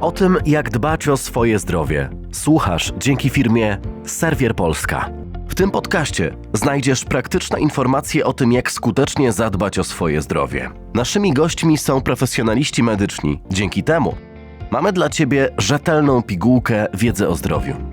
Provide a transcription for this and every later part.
O tym, jak dbać o swoje zdrowie, słuchasz dzięki firmie Serwier Polska. W tym podcaście znajdziesz praktyczne informacje o tym, jak skutecznie zadbać o swoje zdrowie. Naszymi gośćmi są profesjonaliści medyczni. Dzięki temu mamy dla Ciebie rzetelną pigułkę wiedzy o zdrowiu.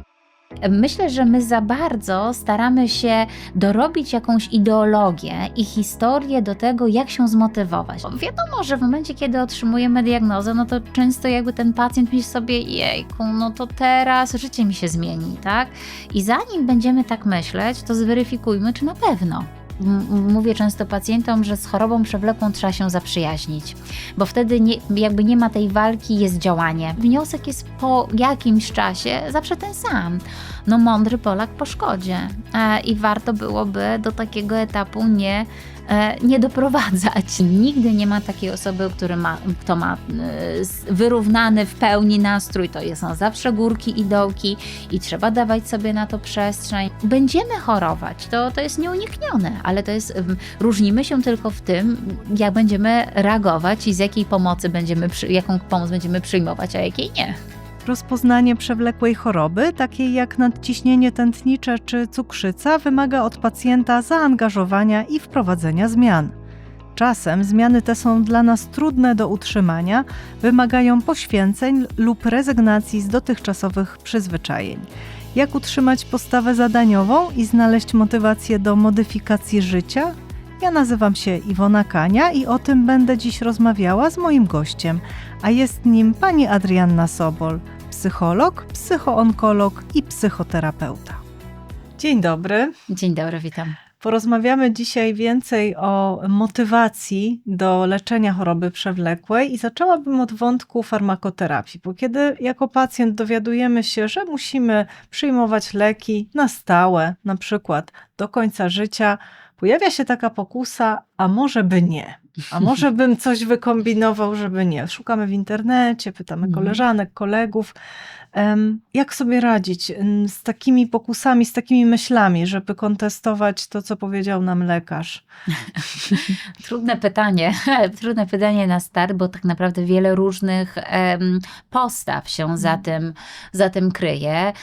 Myślę, że my za bardzo staramy się dorobić jakąś ideologię i historię do tego, jak się zmotywować. Wiadomo, że w momencie, kiedy otrzymujemy diagnozę, no to często jakby ten pacjent myśli sobie, jejku, no to teraz życie mi się zmieni, tak? I zanim będziemy tak myśleć, to zweryfikujmy, czy na pewno. Mówię często pacjentom, że z chorobą przewlekłą trzeba się zaprzyjaźnić, bo wtedy nie, jakby nie ma tej walki, jest działanie. Wniosek jest po jakimś czasie zawsze ten sam. No mądry Polak po szkodzie e, i warto byłoby do takiego etapu nie, nie doprowadzać. Nigdy nie ma takiej osoby, który ma, kto ma e, wyrównany w pełni nastrój. To są zawsze górki i dołki i trzeba dawać sobie na to przestrzeń. Będziemy chorować, to, to jest nieuniknione, ale to jest, ym, różnimy się tylko w tym, jak będziemy reagować i z jakiej pomocy będziemy, jaką pomoc będziemy przyjmować, a jakiej nie. Rozpoznanie przewlekłej choroby, takiej jak nadciśnienie tętnicze czy cukrzyca, wymaga od pacjenta zaangażowania i wprowadzenia zmian. Czasem zmiany te są dla nas trudne do utrzymania, wymagają poświęceń lub rezygnacji z dotychczasowych przyzwyczajeń. Jak utrzymać postawę zadaniową i znaleźć motywację do modyfikacji życia? Ja nazywam się Iwona Kania i o tym będę dziś rozmawiała z moim gościem, a jest nim pani Adrianna Sobol, psycholog, psychoonkolog i psychoterapeuta. Dzień dobry. Dzień dobry, witam. Porozmawiamy dzisiaj więcej o motywacji do leczenia choroby przewlekłej i zaczęłabym od wątku farmakoterapii, bo kiedy jako pacjent dowiadujemy się, że musimy przyjmować leki na stałe, na przykład do końca życia, pojawia się taka pokusa, a może by nie. A może bym coś wykombinował, żeby nie. Szukamy w internecie, pytamy Mhm. koleżanek, kolegów. Jak sobie radzić z takimi pokusami, z takimi myślami, żeby kontestować to, co powiedział nam lekarz? Trudne pytanie, trudne pytanie na start, bo tak naprawdę wiele różnych postaw się za tym, za tym kryje.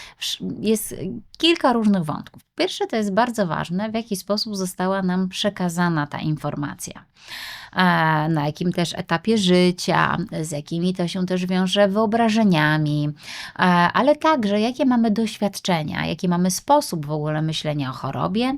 Jest kilka różnych wątków. Pierwszy to jest bardzo ważne, w jaki sposób została nam przekazana ta informacja. Na jakim też etapie życia, z jakimi to się też wiąże wyobrażeniami, ale także jakie mamy doświadczenia, jaki mamy sposób w ogóle myślenia o chorobie,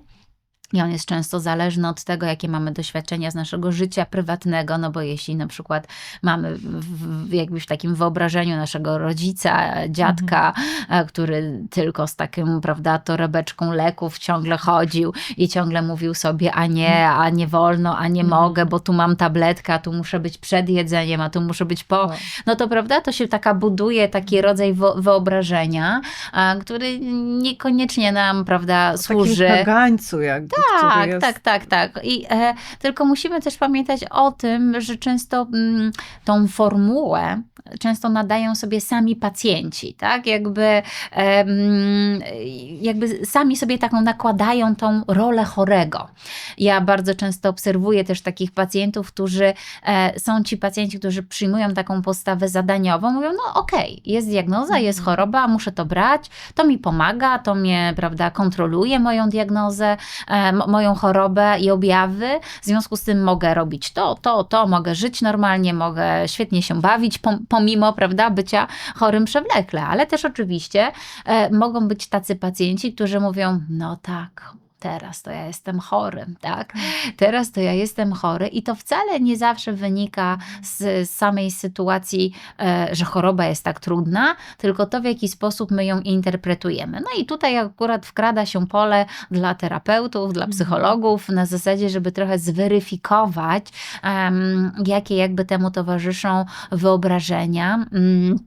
i on jest często zależny od tego, jakie mamy doświadczenia z naszego życia prywatnego, no bo jeśli na przykład mamy w, jakby w takim wyobrażeniu naszego rodzica, dziadka, e, który tylko z takim, prawda, torebeczką leków ciągle chodził i ciągle mówił sobie, a nie, a nie wolno, a nie Mhm. mogę, bo tu mam tabletkę, a tu muszę być przed jedzeniem, a tu muszę być po, no to prawda, to się taka buduje taki rodzaj wo- wyobrażenia, a, który niekoniecznie nam, prawda, O służy. takim kagańcu jakby, Tak, jest... tak, tak, tak. I e, tylko musimy też pamiętać o tym, że często mm, tą formułę często nadają sobie sami pacjenci, tak? Jakby, jakby sami sobie taką nakładają tą rolę chorego. Ja bardzo często obserwuję też takich pacjentów, którzy e, są ci pacjenci, którzy przyjmują taką postawę zadaniową, mówią, no okej, jest diagnoza, jest Mhm. choroba, muszę to brać, to mi pomaga, to mnie, prawda, kontroluje moją diagnozę, e, moją chorobę i objawy. W związku z tym mogę robić to, to, to, mogę żyć normalnie, mogę świetnie się bawić, pom- pomimo, prawda, bycia chorym przewlekle. Ale też oczywiście e, mogą być tacy pacjenci, którzy mówią, no tak, teraz to ja jestem chory, tak? Teraz to ja jestem chory i to wcale nie zawsze wynika z, samej sytuacji, e, że choroba jest tak trudna, tylko to, w jaki sposób my ją interpretujemy. No i tutaj akurat wkrada się pole dla terapeutów, dla Mhm. psychologów, na zasadzie, żeby trochę zweryfikować, jakie jakby temu towarzyszą wyobrażenia. mm,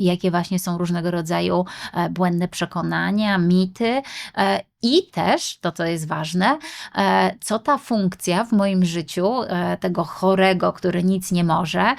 Jakie właśnie są różnego rodzaju e, błędne przekonania, mity, e, I też, to co jest ważne, e, co ta funkcja w moim życiu, e, tego chorego, który nic nie może,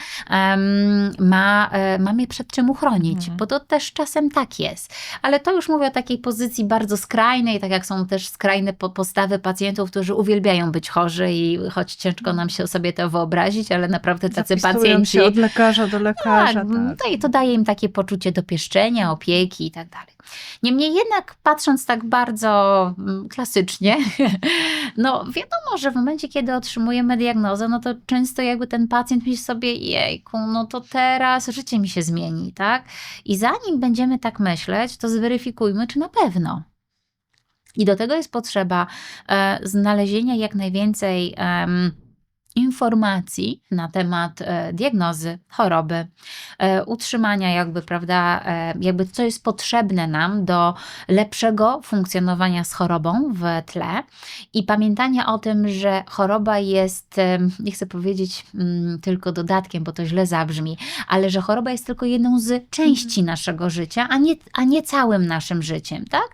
ma, e, ma mnie przed czym uchronić, Mhm. bo to też czasem tak jest. Ale to już mówię o takiej pozycji bardzo skrajnej, tak jak są też skrajne po- postawy pacjentów, którzy uwielbiają być chorzy i choć ciężko nam się sobie to wyobrazić, ale naprawdę tacy Zapisują pacjenci... się od lekarza do lekarza. Tak, Tak, no i to daje im takie poczucie dopieszczenia, opieki i tak dalej. Niemniej jednak patrząc tak bardzo mm, klasycznie, no wiadomo, że w momencie, kiedy otrzymujemy diagnozę, no to często jakby ten pacjent myśli sobie, jejku, no to teraz życie mi się zmieni, tak? I zanim będziemy tak myśleć, to zweryfikujmy, czy na pewno. I do tego jest potrzeba e, znalezienia jak najwięcej em, informacji na temat e, diagnozy, choroby, e, utrzymania jakby, prawda, e, jakby co jest potrzebne nam do lepszego funkcjonowania z chorobą w tle i pamiętania o tym, że choroba jest, nie chcę powiedzieć mm, tylko dodatkiem, bo to źle zabrzmi, ale że choroba jest tylko jedną z części naszego życia, a nie, a nie całym naszym życiem, tak?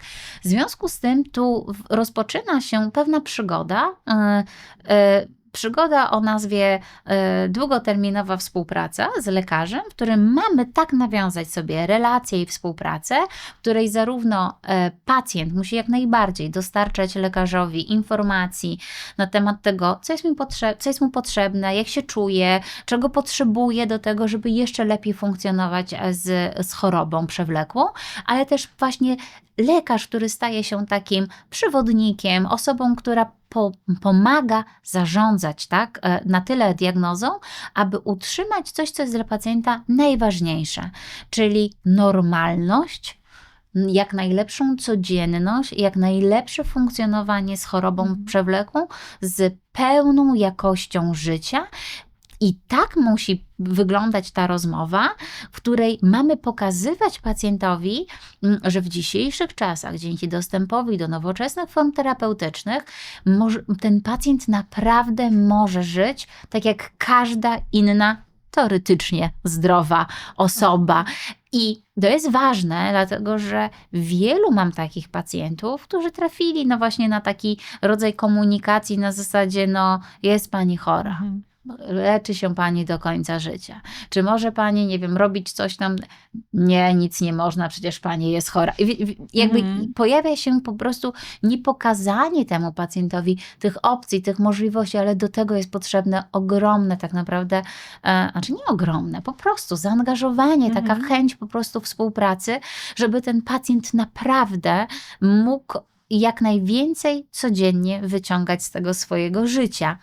W związku z tym tu rozpoczyna się pewna przygoda, e, e, przygoda o nazwie e, długoterminowa współpraca z lekarzem, w którym mamy tak nawiązać sobie relacje i współpracę, w której zarówno e, pacjent musi jak najbardziej dostarczać lekarzowi informacji na temat tego, co jest, mi co jest mu potrzebne, jak się czuje, czego potrzebuje do tego, żeby jeszcze lepiej funkcjonować e, z, z chorobą przewlekłą, ale też właśnie lekarz, który staje się takim przewodnikiem, osobą, która po, pomaga zarządzać tak, e, na tyle diagnozą, aby utrzymać coś, co jest dla pacjenta najważniejsze, czyli normalność, jak najlepszą codzienność, jak najlepsze funkcjonowanie z chorobą Mhm. przewlekłą, z pełną jakością życia. I tak musi wyglądać ta rozmowa, w której mamy pokazywać pacjentowi, mm, że w dzisiejszych czasach, dzięki dostępowi do nowoczesnych form terapeutycznych, ten pacjent naprawdę może żyć tak jak każda inna teoretycznie zdrowa osoba. I to jest ważne, dlatego że wielu mam takich pacjentów, którzy trafili no właśnie na taki rodzaj komunikacji na zasadzie, no jest pani chora, Mhm. Leczy się pani do końca życia. Czy może pani, nie wiem, robić coś tam? Nie, nic nie można, przecież pani jest chora. I jakby Mhm. pojawia się po prostu niepokazanie temu pacjentowi tych opcji, tych możliwości, ale do tego jest potrzebne ogromne tak naprawdę, e, znaczy nie ogromne, po prostu zaangażowanie, taka Mhm. chęć po prostu współpracy, żeby ten pacjent naprawdę mógł jak najwięcej codziennie wyciągać z tego swojego życia.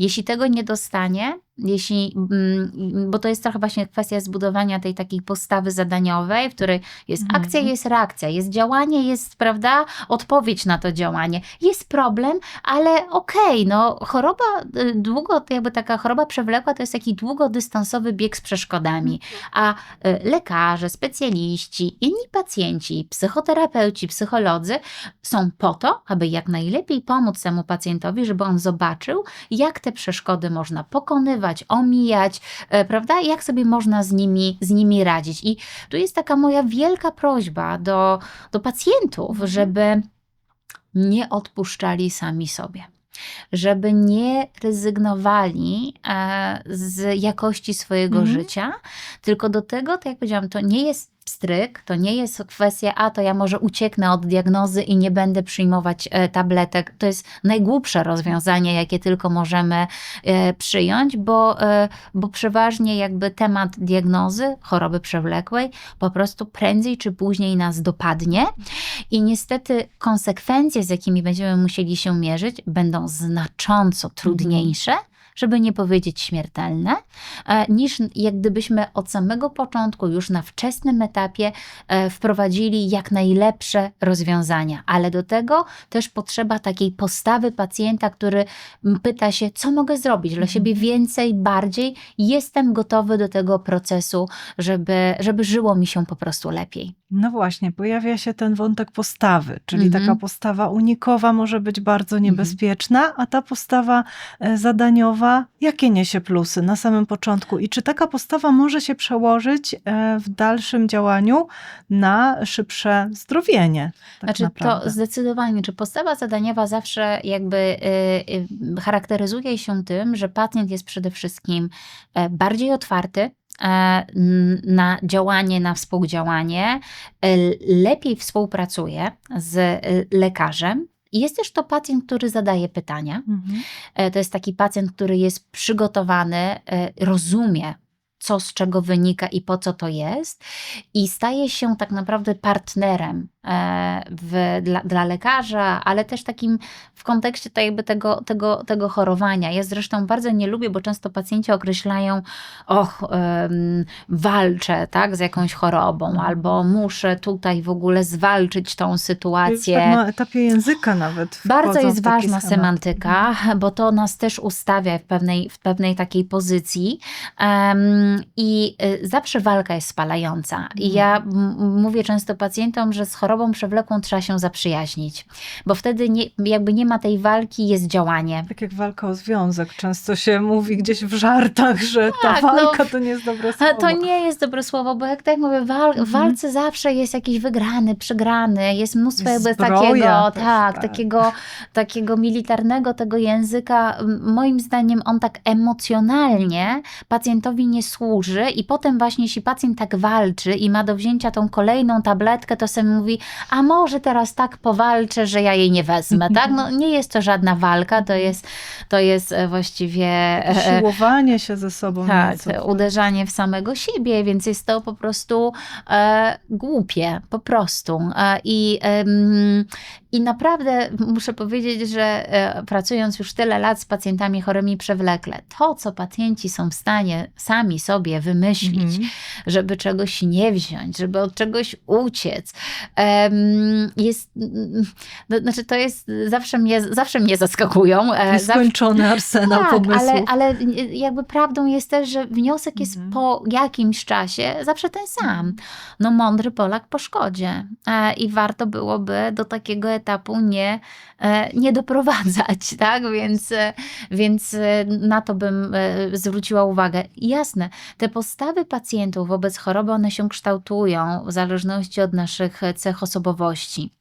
Jeśli tego nie dostanie, jeśli, mm, bo to jest trochę właśnie kwestia zbudowania tej takiej postawy zadaniowej, w której jest Mhm. akcja, jest reakcja, jest działanie, jest, prawda, odpowiedź na to działanie. Jest problem, ale okej, no choroba y, długo, jakby taka choroba przewlekła to jest taki długodystansowy bieg z przeszkodami, a y, lekarze, specjaliści, inni pacjenci, psychoterapeuci, psycholodzy są po to, aby jak najlepiej pomóc temu pacjentowi, żeby on zobaczył, jak te przeszkody można pokonywać, omijać, e, prawda? Jak sobie można z nimi, z nimi radzić. I tu jest taka moja wielka prośba do, do pacjentów, Mhm. żeby nie odpuszczali sami sobie. Żeby nie rezygnowali e, z jakości swojego Mhm. życia, tylko do tego, tak jak powiedziałam, to nie jest pstryk, to nie jest kwestia, a to ja może ucieknę od diagnozy i nie będę przyjmować e, tabletek. To jest najgłupsze rozwiązanie, jakie tylko możemy e, przyjąć, bo, e, bo przeważnie jakby temat diagnozy choroby przewlekłej po prostu prędzej czy później nas dopadnie i niestety konsekwencje, z jakimi będziemy musieli się mierzyć, będą znacząco trudniejsze. Żeby nie powiedzieć śmiertelne, e, niż jak gdybyśmy od samego początku, już na wczesnym etapie, e, wprowadzili jak najlepsze rozwiązania. Ale do tego też potrzeba takiej postawy pacjenta, który pyta się, co mogę zrobić dla Mhm. siebie więcej, bardziej. Jestem gotowy do tego procesu, żeby, żeby żyło mi się po prostu lepiej. No właśnie, pojawia się ten wątek postawy, czyli Mhm. taka postawa unikowa może być bardzo niebezpieczna, a ta postawa e, zadaniowa, jakie niesie plusy na samym początku? I czy taka postawa może się przełożyć e, w dalszym działaniu na szybsze zdrowienie? Tak Znaczy naprawdę? to zdecydowanie, czy postawa zadaniowa zawsze jakby y, charakteryzuje się tym, że pacjent jest przede wszystkim e, bardziej otwarty e, na działanie, na współdziałanie, e, lepiej współpracuje z e, lekarzem. Jest też to pacjent, który zadaje pytania. Mhm. E, To jest taki pacjent, który jest przygotowany, e, rozumie, co z czego wynika i po co to jest, i staje się tak naprawdę partnerem e, w, dla, dla lekarza, ale też takim w kontekście to jakby tego, tego, tego chorowania. Ja zresztą bardzo nie lubię, bo często pacjenci określają, och, em, walczę tak, z jakąś chorobą, albo muszę tutaj w ogóle zwalczyć tą sytuację. Tak na etapie języka nawet. Bardzo jest ważna schemat. semantyka, bo to nas też ustawia w pewnej, w pewnej takiej pozycji. Em, I y, zawsze walka jest spalająca. I ja m- mówię często pacjentom, że z chorobą przewlekłą trzeba się zaprzyjaźnić, bo wtedy nie, jakby nie ma tej walki, jest działanie. Tak jak walka o związek. Często się mówi gdzieś w żartach, że ta Tak, no, walka to nie jest dobre słowo. To nie jest dobre słowo, bo jak tak mówię, wal, Mhm. w walce zawsze jest jakiś wygrany, przegrany, jest mnóstwo jakby takiego, tak, tak. takiego, takiego militarnego tego języka. Moim zdaniem on tak emocjonalnie pacjentowi nie służy i potem właśnie jeśli pacjent tak walczy i ma do wzięcia tą kolejną tabletkę, to sobie mówi, a może teraz tak powalczę, że ja jej nie wezmę, tak? No nie jest to żadna walka, to jest, to jest e, właściwie... e, e, Siłowanie się ze sobą. tak, nieco. uderzanie w samego siebie, więc jest to po prostu e, głupie, po prostu. E, i, em, I naprawdę muszę powiedzieć, że e, pracując już tyle lat z pacjentami chorymi przewlekle, to co pacjenci są w stanie sami sobie wymyślić, Mhm. żeby czegoś nie wziąć, żeby od czegoś uciec. jest, no, znaczy to jest, zawsze mnie, zawsze mnie zaskakują. e, Nieskończony arsenał tak, pomysłów. ale, ale jakby prawdą jest też, że wniosek jest Mhm. po jakimś czasie zawsze ten sam. No mądry Polak po szkodzie. E, I warto byłoby do takiego etapu nie, e, nie doprowadzać, tak? Więc, e, więc e, na to bym zwróciła uwagę. Jasne, te postawy pacjentów wobec choroby, one się kształtują w zależności od naszych cech osobowości.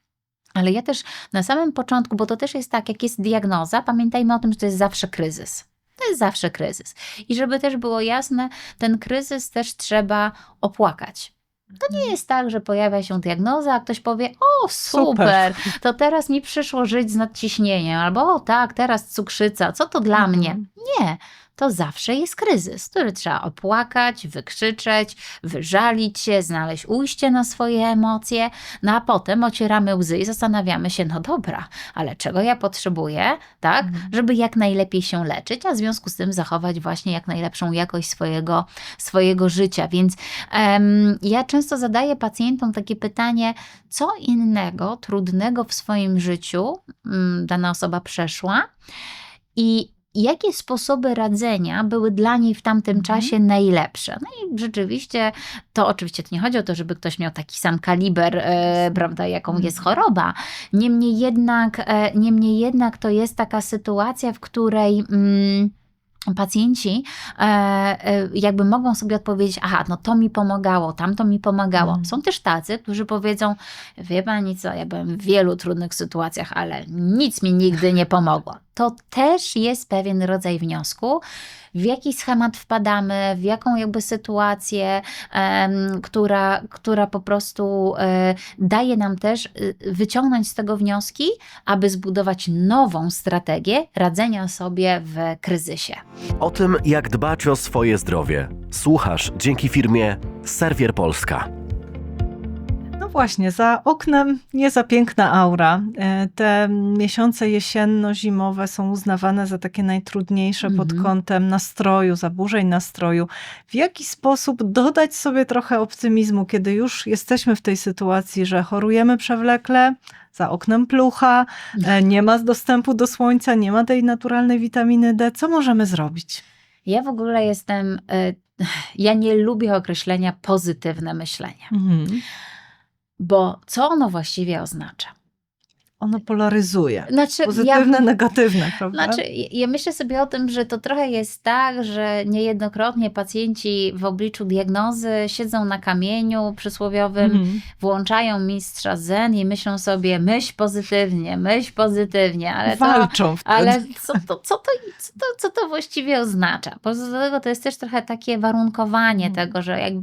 Ale ja też na samym początku, bo to też jest tak, jak jest diagnoza, pamiętajmy o tym, że to jest zawsze kryzys. To jest zawsze kryzys. I żeby też było jasne, ten kryzys też trzeba opłakać. To nie jest tak, że pojawia się diagnoza, a ktoś powie: O, super, to teraz mi przyszło żyć z nadciśnieniem, albo o tak, teraz cukrzyca, co to dla mnie? Mhm. Nie, to zawsze jest kryzys, który trzeba opłakać, wykrzyczeć, wyżalić się, znaleźć ujście na swoje emocje, no a potem ocieramy łzy i zastanawiamy się, no dobra, ale czego ja potrzebuję, tak, Mhm. żeby jak najlepiej się leczyć, a w związku z tym zachować właśnie jak najlepszą jakość swojego, swojego życia. Więc em, ja często zadaję pacjentom takie pytanie, co innego, trudnego w swoim życiu mm, dana osoba przeszła i jakie sposoby radzenia były dla niej w tamtym Mhm. czasie najlepsze. No i rzeczywiście to oczywiście to nie chodzi o to, żeby ktoś miał taki sam kaliber, e, prawda, jaką Mhm. jest choroba. Niemniej jednak, e, niemniej jednak to jest taka sytuacja, w której mm, pacjenci e, e, jakby mogą sobie odpowiedzieć, aha, no to mi pomagało, tamto mi pomagało. Mhm. Są też tacy, którzy powiedzą, wie pani co, ja byłem w wielu trudnych sytuacjach, ale nic mi nigdy nie pomogło. To też jest pewien rodzaj wniosku, w jaki schemat wpadamy, w jaką jakby sytuację, em, która, która po prostu e, daje nam też y, wyciągnąć z tego wnioski, aby zbudować nową strategię radzenia sobie w kryzysie. O tym, jak dbać o swoje zdrowie. Słuchasz dzięki firmie Serwier Polska. No właśnie, za oknem nie za piękna aura. E, Te miesiące jesienno-zimowe są uznawane za takie najtrudniejsze pod Mhm. kątem nastroju, zaburzeń nastroju. W jaki sposób dodać sobie trochę optymizmu, kiedy już jesteśmy w tej sytuacji, że chorujemy przewlekle, za oknem plucha, e, nie ma dostępu do słońca, nie ma tej naturalnej witaminy D. Co możemy zrobić? Ja w ogóle jestem. y, Ja nie lubię określenia pozytywne myślenie. Mhm. Bo co ono właściwie oznacza? Ono polaryzuje. Znaczy, Pozytywne, negatywne, prawda? Znaczy, ja- ja myślę sobie o tym, że to trochę jest tak, że niejednokrotnie pacjenci w obliczu diagnozy siedzą na kamieniu przysłowiowym, Mhm. włączają mistrza zen i myślą sobie myśl pozytywnie, myśl pozytywnie, ale to, Walczą wtedy. ale co to, co, to, co, to, co to właściwie oznacza? Poza tego to jest też trochę takie warunkowanie Mhm. tego, że jak,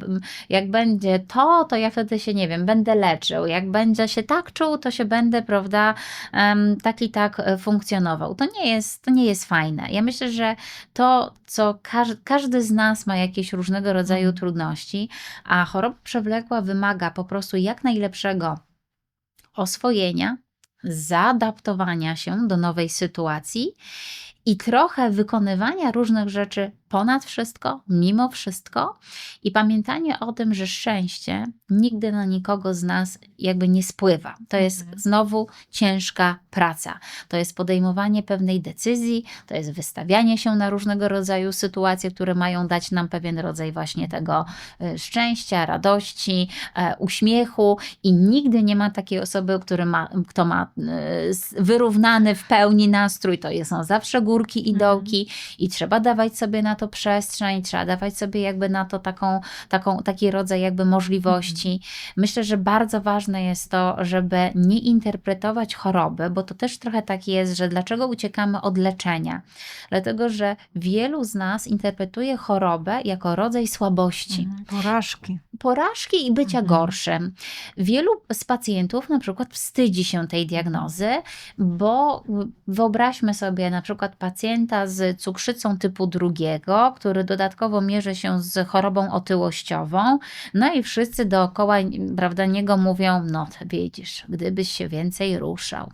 jak będzie to, to ja wtedy się, nie wiem, będę leczył. Jak będzie się tak czuł, to się będę, prawda, tak i tak e, funkcjonował. To nie jest, to nie jest fajne. Ja myślę, że to, co każ, każdy z nas ma jakieś różnego rodzaju Mhm. trudności, a choroba przewlekła wymaga po prostu jak najlepszego oswojenia, zaadaptowania się do nowej sytuacji i trochę wykonywania różnych rzeczy ponad wszystko, mimo wszystko i pamiętanie o tym, że szczęście nigdy na nikogo z nas jakby nie spływa. To jest Mhm. znowu ciężka praca. To jest podejmowanie pewnej decyzji, to jest wystawianie się na różnego rodzaju sytuacje, które mają dać nam pewien rodzaj właśnie tego y, szczęścia, radości, e, uśmiechu i nigdy nie ma takiej osoby, który ma, kto ma s- wyrównany w pełni nastrój. To są zawsze górki i Mhm. dołki i trzeba dawać sobie na to przestrzeń, trzeba dawać sobie jakby na to taką, taką, taki rodzaj jakby możliwości. Myślę, że bardzo ważne jest to, żeby nie interpretować choroby, bo to też trochę tak jest, że dlaczego uciekamy od leczenia? Dlatego, że wielu z nas interpretuje chorobę jako rodzaj słabości Mhm. Porażki. Porażki i bycia Mhm. gorszym. Wielu z pacjentów na przykład wstydzi się tej diagnozy, bo wyobraźmy sobie na przykład pacjenta z cukrzycą typu drugiego, który dodatkowo mierzy się z chorobą otyłościową, no i wszyscy dookoła prawda, niego mówią, no to widzisz, gdybyś się więcej ruszał,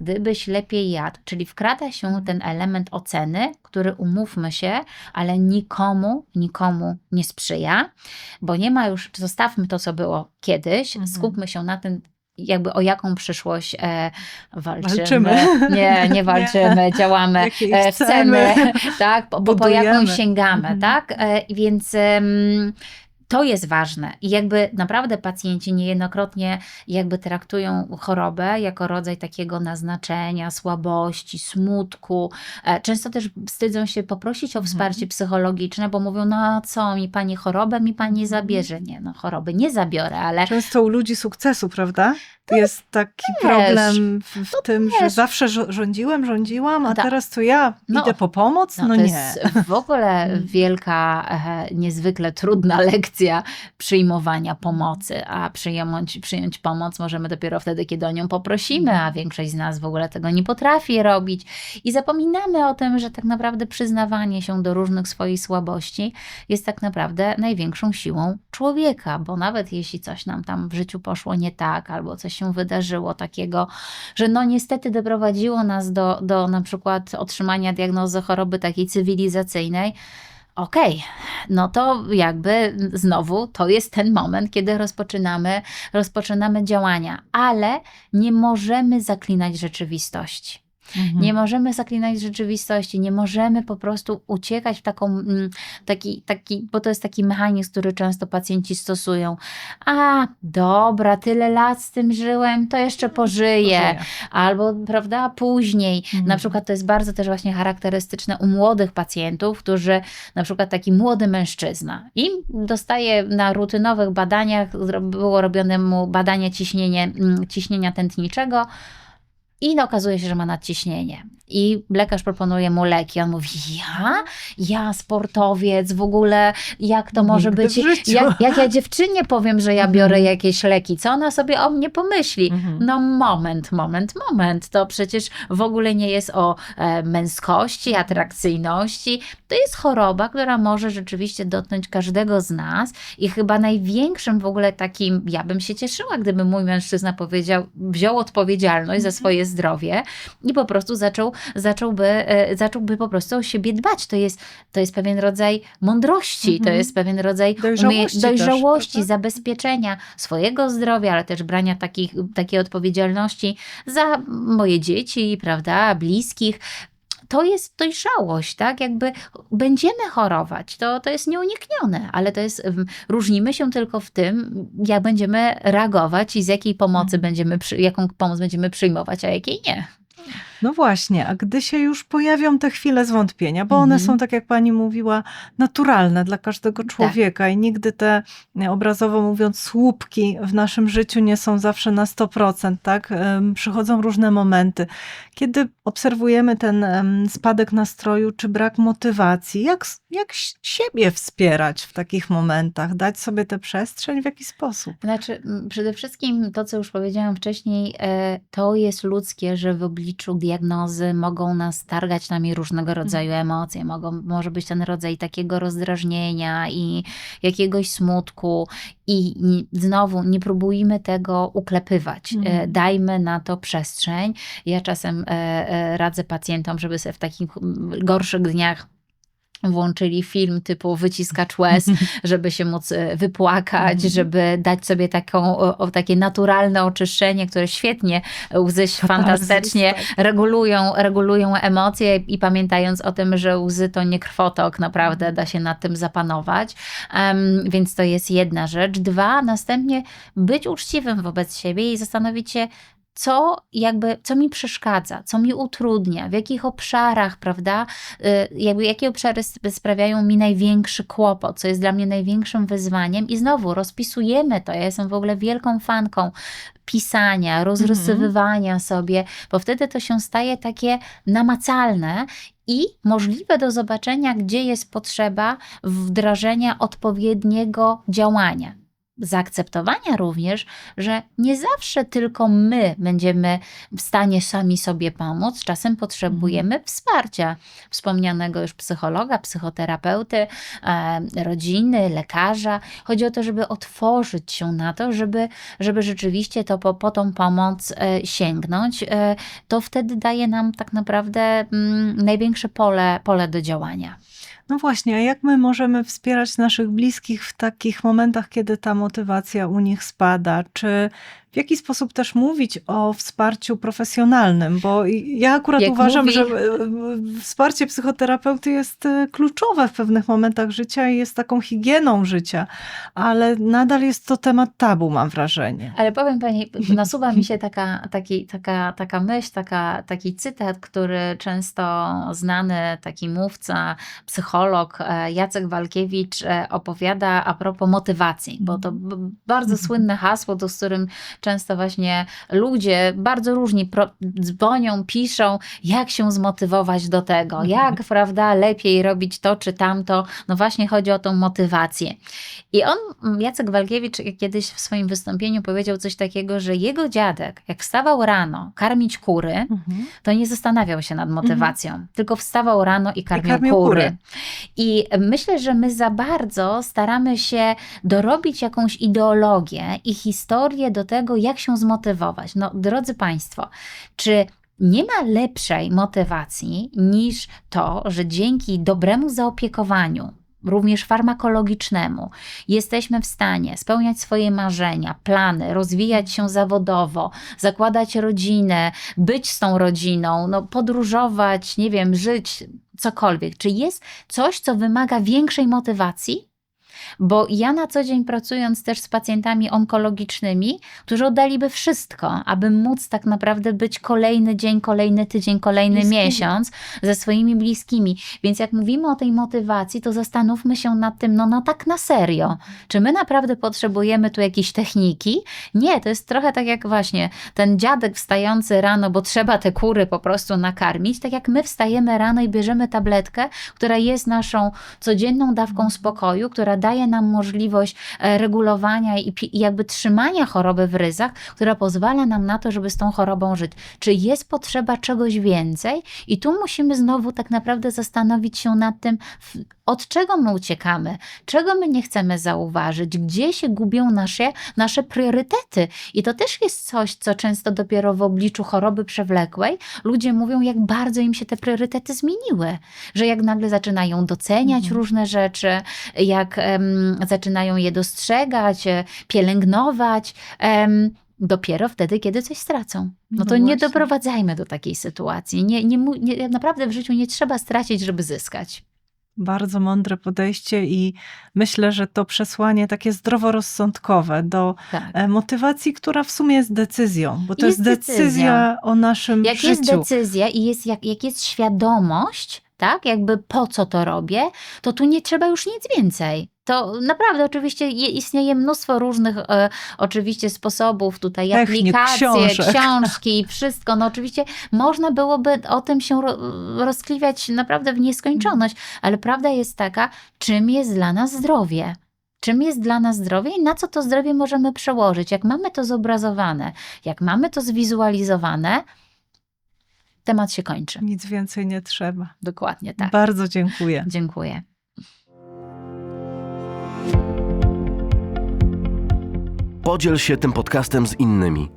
gdybyś lepiej jadł, czyli wkrada się ten element oceny, który umówmy się, ale nikomu, nikomu nie sprzyja, bo nie ma już, zostawmy to, co było kiedyś, Mhm. skupmy się na tym, jakby o jaką przyszłość e, walczymy. Walczymy. Nie, nie walczymy, działamy, Jakiej e, chcemy, tak, bo, bo po jaką sięgamy, Mhm. tak? E, więc to jest ważne i jakby naprawdę pacjenci niejednokrotnie jakby traktują chorobę jako rodzaj takiego naznaczenia, słabości, smutku. E, Często też wstydzą się poprosić o Mhm. wsparcie psychologiczne, bo mówią, no a co, mi pani chorobę mi pani Mhm. zabierze. Nie, no choroby nie zabiorę, ale Często u ludzi sukcesu, prawda? Jest taki problem w, w tym, że zawsze rządziłem, rządziłam, a Tak. teraz to ja No. idę po pomoc? No, No, to nie. jest w ogóle Mm. wielka, e, niezwykle trudna lekcja przyjmowania pomocy, a przyjąć, przyjąć pomoc możemy dopiero wtedy, kiedy o nią poprosimy, Mhm. a większość z nas w ogóle tego nie potrafi robić. I zapominamy o tym, że tak naprawdę przyznawanie się do różnych swoich słabości jest tak naprawdę największą siłą człowieka, bo nawet jeśli coś nam tam w życiu poszło nie tak, albo coś się wydarzyło takiego, że no niestety doprowadziło nas do, do na przykład otrzymania diagnozy choroby takiej cywilizacyjnej, Okej, no to jakby znowu to jest ten moment, kiedy rozpoczynamy, rozpoczynamy działania, ale nie możemy zaklinać rzeczywistości. Mhm. Nie możemy zaklinać rzeczywistości, nie możemy po prostu uciekać w taką, mm, taki, taki, bo to jest taki mechanizm, który często pacjenci stosują. A, dobra, tyle lat z tym żyłem, to jeszcze pożyję. Żyję. Albo, prawda, później. Mhm. Na przykład to jest bardzo też właśnie charakterystyczne u młodych pacjentów, którzy, na przykład taki młody mężczyzna i dostaje na rutynowych badaniach, było robione mu badanie ciśnienie, mm, ciśnienia tętniczego i okazuje się, że ma nadciśnienie. I lekarz proponuje mu leki. On mówi, ja? Ja sportowiec, w ogóle jak to może Nigdy być? Jak, jak ja dziewczynie powiem, że ja Mhm. biorę jakieś leki, co ona sobie o mnie pomyśli? Mhm. No moment, moment, moment. To przecież w ogóle nie jest o e, męskości, atrakcyjności. To jest choroba, która może rzeczywiście dotknąć każdego z nas i chyba największym w ogóle takim, ja bym się cieszyła, gdyby mój mężczyzna powiedział, wziął odpowiedzialność za Mhm. swoje zdrowie i po prostu zaczął, zacząłby, e, zacząłby po prostu o siebie dbać. To jest, to jest pewien rodzaj mądrości, to Mhm. jest pewien rodzaj Dojrzałości też, dojrzałości prawda? zabezpieczenia swojego zdrowia, ale też brania takich, takiej odpowiedzialności za moje dzieci, prawda, bliskich. To jest dojrzałość, tak? Jakby będziemy chorować, to, to jest nieuniknione, ale to jest, ym, różnimy się tylko w tym, jak będziemy reagować i z jakiej pomocy Mhm. będziemy, jaką pomoc będziemy przyjmować, a jakiej nie. No właśnie, a gdy się już pojawią te chwile zwątpienia, bo one Mhm. są, tak jak pani mówiła, naturalne dla każdego Tak. człowieka i nigdy te, e, obrazowo mówiąc, słupki w naszym życiu nie są zawsze na 100%, tak? Przychodzą różne momenty. Kiedy obserwujemy ten spadek nastroju czy brak motywacji, jak, jak siebie wspierać w takich momentach? Dać sobie tę przestrzeń w jaki sposób? Znaczy, przede wszystkim to, co już powiedziałam wcześniej, e, to jest ludzkie, że w obliczu diagnozy mogą nas targać nami różnego rodzaju emocje. Mogą, może być ten rodzaj takiego rozdrażnienia i jakiegoś smutku. I znowu nie próbujmy tego uklepywać. E, Mhm. Dajmy na to przestrzeń. Ja czasem e, e, radzę pacjentom, żeby sobie w takich gorszych dniach włączyli film typu wyciskacz łez, żeby się móc e, wypłakać, Mhm. żeby dać sobie taką, o, takie naturalne oczyszczenie, które świetnie łzy fantastycznie Katarzys, regulują, regulują emocje i pamiętając o tym, że łzy to nie krwotok, naprawdę da się nad tym zapanować. Em, więc to jest jedna rzecz. Dwa, następnie być uczciwym wobec siebie i zastanowić się, co jakby, co mi przeszkadza, co mi utrudnia, w jakich obszarach, prawda, y, jakby jakie obszary sp- sprawiają mi największy kłopot, co jest dla mnie największym wyzwaniem i znowu rozpisujemy to. Ja jestem w ogóle wielką fanką pisania, rozrysowywania sobie, bo wtedy to się staje takie namacalne i możliwe do zobaczenia, gdzie jest potrzeba wdrażania odpowiedniego działania. Zaakceptowania również, że nie zawsze tylko my będziemy w stanie sami sobie pomóc. Czasem potrzebujemy wsparcia wspomnianego już psychologa, psychoterapeuty, e, rodziny, lekarza. Chodzi o to, żeby otworzyć się na to, żeby, żeby rzeczywiście to po, po tą pomoc e, sięgnąć. E, to wtedy daje nam tak naprawdę mm, największe pole, pole do działania. No właśnie, a jak my możemy wspierać naszych bliskich w takich momentach, kiedy ta motywacja u nich spada? Czy w jaki sposób też mówić o wsparciu profesjonalnym? Bo ja akurat Jak uważam, mówi- że e, wsparcie psychoterapeuty jest e, kluczowe w pewnych momentach życia i jest taką higieną życia, ale nadal jest to temat tabu, mam wrażenie. Ale powiem Pani, nasuwa mi się taka, taki, taka, taka myśl, taka, taki cytat, który często znany taki mówca, psycholog e, Jacek Walkiewicz opowiada a propos motywacji, bo to bardzo Mhm. słynne hasło, to z którym często właśnie ludzie bardzo różni pro, dzwonią, piszą, jak się zmotywować do tego, Mhm. jak, prawda, lepiej robić to czy tamto. No właśnie chodzi o tą motywację. I on, Jacek Walkiewicz, kiedyś w swoim wystąpieniu powiedział coś takiego, że jego dziadek, jak wstawał rano karmić kury, Mhm. to nie zastanawiał się nad motywacją, tylko wstawał rano i karmił, karmił kury. kury. I myślę, że my za bardzo staramy się dorobić jakąś ideologię i historię do tego, jak się zmotywować. No, drodzy Państwo, czy nie ma lepszej motywacji niż to, że dzięki dobremu zaopiekowaniu, również farmakologicznemu, jesteśmy w stanie spełniać swoje marzenia, plany, rozwijać się zawodowo, zakładać rodzinę, być z tą rodziną, no, podróżować, nie wiem, żyć, cokolwiek. Czy jest coś, co wymaga większej motywacji? Bo ja na co dzień pracując też z pacjentami onkologicznymi, którzy oddaliby wszystko, aby móc tak naprawdę być kolejny dzień, kolejny tydzień, kolejny miesiąc ze swoimi bliskimi. Więc jak mówimy o tej motywacji, to zastanówmy się nad tym, no, no tak na serio. Czy my naprawdę potrzebujemy tu jakiejś techniki? Nie, to jest trochę tak jak właśnie ten dziadek wstający rano, bo trzeba te kury po prostu nakarmić, tak jak my wstajemy rano i bierzemy tabletkę, która jest naszą codzienną dawką spokoju, która daje nam możliwość e, regulowania i jakby trzymania choroby w ryzach, która pozwala nam na to, żeby z tą chorobą żyć. Czy jest potrzeba czegoś więcej? I tu musimy znowu tak naprawdę zastanowić się nad tym, od czego my uciekamy, czego my nie chcemy zauważyć, gdzie się gubią nasze, nasze priorytety. I to też jest coś, co często dopiero w obliczu choroby przewlekłej ludzie mówią, jak bardzo im się te priorytety zmieniły. Że jak nagle zaczynają doceniać Mhm. różne rzeczy, jak em, zaczynają je dostrzegać, e, pielęgnować. em, dopiero wtedy, kiedy coś stracą. No No to nie właśnie. doprowadzajmy do takiej sytuacji. Nie, nie, nie, naprawdę w życiu nie trzeba stracić, żeby zyskać. Bardzo mądre podejście i myślę, że to przesłanie takie zdroworozsądkowe do Tak. e, motywacji, która w sumie jest decyzją, bo to Jest jest, decyzja decyzja. o naszym Jak życiu. jest decyzja i jest, jak, jak jest świadomość, tak, jakby po co to robię, to tu nie trzeba już nic więcej. To naprawdę oczywiście je, istnieje mnóstwo różnych e, oczywiście sposobów, tutaj Technik, aplikacje, książek. książki, wszystko. No oczywiście można byłoby o tym się ro, rozkliwiać naprawdę w nieskończoność, ale prawda jest taka, czym jest dla nas zdrowie. Czym jest dla nas zdrowie i na co to zdrowie możemy przełożyć? Jak mamy to zobrazowane, jak mamy to zwizualizowane, temat się kończy. Nic więcej nie trzeba. Dokładnie tak. Bardzo dziękuję. Dziękuję. Podziel się tym podcastem z innymi.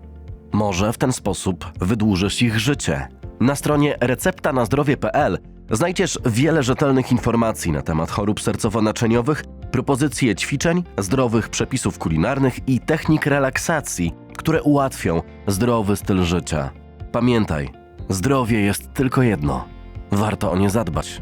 Może w ten sposób wydłużysz ich życie. Na stronie receptanazdrowie.pl znajdziesz wiele rzetelnych informacji na temat chorób sercowo-naczyniowych, propozycje ćwiczeń, zdrowych przepisów kulinarnych i technik relaksacji, które ułatwią zdrowy styl życia. Pamiętaj, zdrowie jest tylko jedno. Warto o nie zadbać.